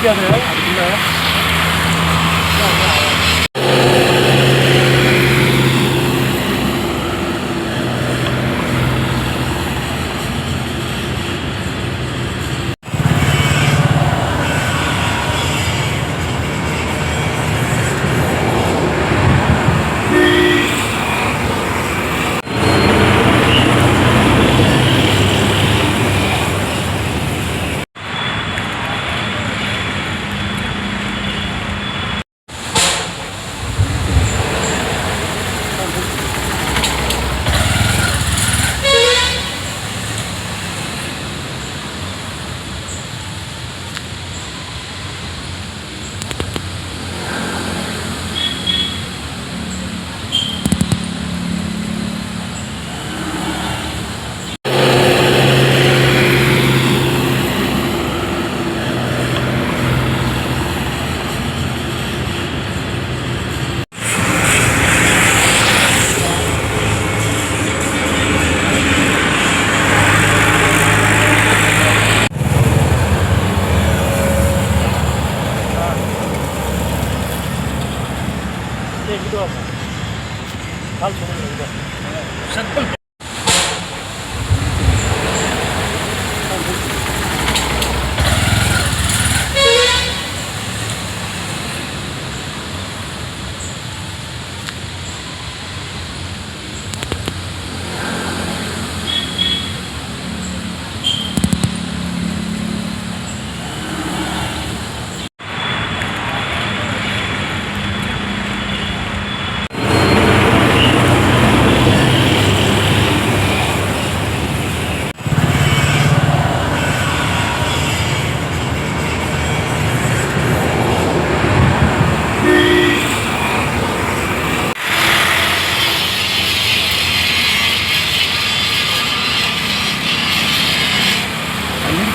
เดียวเลยเอาไปกินเลย দেখি তো আছে ভালো সময়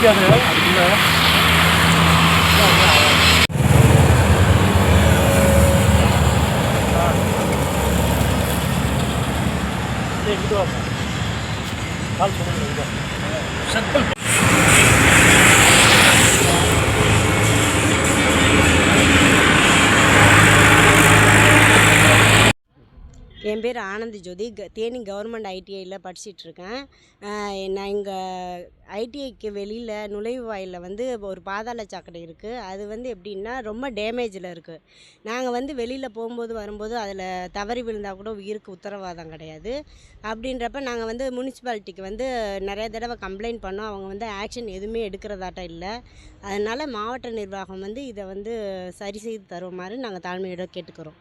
어떻게 하세요? 몰라요? 네, 이거 봐. 다음 저번에 이거. 네. என் பேர் ஆனந்தி ஜோதி. க தேனி கவர்மெண்ட் ஐடிஐயில் படிச்சிட்ருக்கேன். நான் இங்கே ஐடிஐக்கு வெளியில் நுழைவு வாயிலில் வந்து ஒரு பாதாள சாக்கடை இருக்குது அது வந்து எப்படின்னா ரொம்ப டேமேஜில் இருக்குது நாங்கள் வந்து வெளியில் போகும்போது வரும்போது அதில் தவறி விழுந்தால் கூட உயிருக்கு உத்தரவாதம் கிடையாது. அப்படின்றப்ப நாங்கள் வந்து முனிசிபாலிட்டிக்கு வந்து நிறைய தடவை கம்ப்ளைண்ட் பண்ணோம். அவங்க வந்து ஆக்ஷன் எதுவுமே எடுக்கிறதாட்டம் இல்லை. அதனால் மாவட்ட நிர்வாகம் வந்து இதை வந்து சரி செய்து தருமாறு நாங்கள் தாழ்மையோட கேட்டுக்கிறோம்.